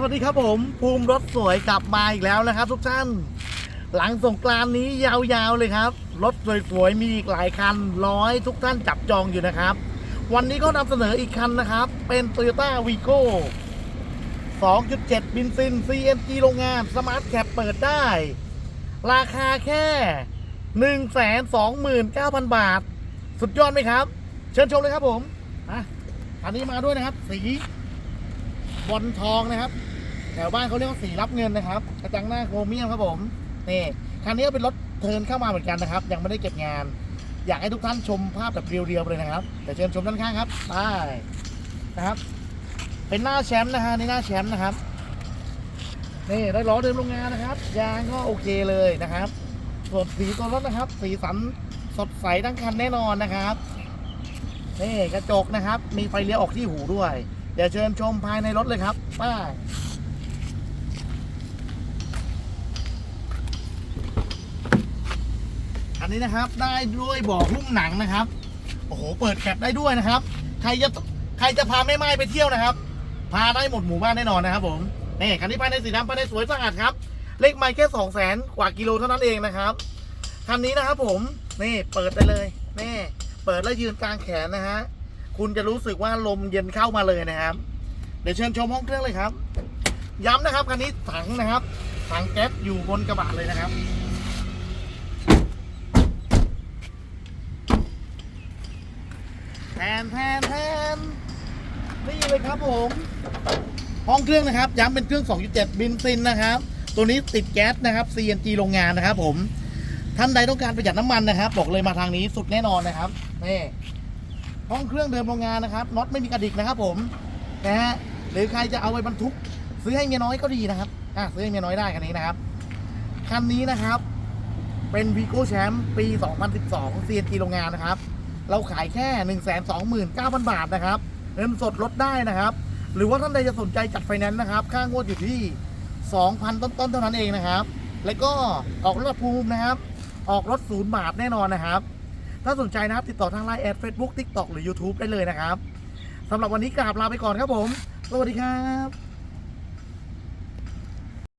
สวัสดีครับผม ภูมิรถสวยกลับมาอีกแล้วนะครับ ทุกท่าน หลังสงกรานนี้ยาวๆเลยครับ รถสวยๆมีอีกหลายคันร้อยทุกท่านจับจองอยู่นะครับ วันนี้ก็นำเสนออีกคันนะครับ เป็น Toyota Vigo 2.7 บินซิน CNG โรงงานสมาร์ทแคปเปิดได้ ราคาแค่ 129,000 บาท สุดยอดไหมครับ เชิญชมเลยครับผมอะอันนี้มาด้วยนะครับ สี บอลทองนะครับแถวบ้านเขาเรียกว่าสีรับเงินนะครับกระจังหน้าโครเมียมครับผมนี่คันนี้ก็เป็นรถเทินเข้ามาเหมือนกันนะครับ ยังไม่ได้เก็บงาน อยากให้ทุกท่านชมภาพแบบเรียวๆเลยนะครับ แต่เชิญชมด้านข้างครับไปนะครับ เป็นหน้าแชมป์นะฮะนี่หน้าแชมป์นะครับนี่ได้ล้อเดิมโรงงานนะครับ ยางก็โอเคเลยนะครับส่วนสีตัวรถนะครับ สีสันสดใสทั้งคันแน่นอนนะครับนี่กระจกนะครับ มีไฟเลี้ยวออกที่หูด้วย เดี๋ยวเชิญชมภายในรถเลยครับ ป้าอันนี้นะครับได้ด้วยเบอหุ้มหนังนะครับ โอ้โห เปิดแคปได้ด้วยนะครับ ใครจะใครจะพาแม่ไม้ไปเที่ยวนะครับ พาได้หมดหมู่บ้านแน่นอนนะครับผมนี่คันนี้ภายในสีดำภายในสวยสะอาดครับ เลขไมล์แค่สองแสนกว่ากิโลเท่านั้นเองนะครับคันนี้นะครับผมนี่เปิดไปเลยนี่เปิดแล้วยืนกลางแขนนะฮะ คุณจะรู้สึกว่าลมเย็นเข้ามาเลยนะครับ เดี๋ยวเชิญชมห้องเครื่องเลยครับ ย้ำนะครับคันนี้ถังนะครับ ถังแก๊สอยู่บนกระบะเลยนะครับแทนแทนแทนนี่เลยครับผมห้องเครื่องนะครับ ย้ำเป็นเครื่อง 2.7 บินซินนะครับ ตัวนี้ติดแก๊สนะครับ CNG โรงงานนะครับผม ท่านใดต้องการประหยัดน้ำมันนะครับ บอกเลยมาทางนี้สุดแน่นอนนะครับนี่ ห้องเครื่องเดิมโรงงานนะครับน็อตไม่มีกระดิกนะครับผมนะฮะหรือใครจะเอาไปบรรทุก ซื้อให้เมียน้อยก็ดีนะครับอะซื้อให้เมียน้อยได้คันนี้นะครับคันนี้นะครับเป็น Vigo Champ ปี 2012 CNG โรงงานนะครับ เราขายแค่ 129,000 บาทนะครับเงินสดลดได้นะครับ หรือว่าท่านใดจะสนใจจัดไฟแนนซ์นะครับ ค่างวดอยู่ที่ 2,000 ต้นๆเท่านั้นเองนะครับ แล้วก็ออกรถภูมินะครับ ออกรถศูนย์บาทแน่นอนนะครับ ถ้าสนใจนะครับติดต่อทางไลน์แอดเฟซบุ๊กทิกตอกหรือ YouTube ได้เลยนะครับสำหรับวันนี้กราบลาไปก่อนครับผม สวัสดีครับ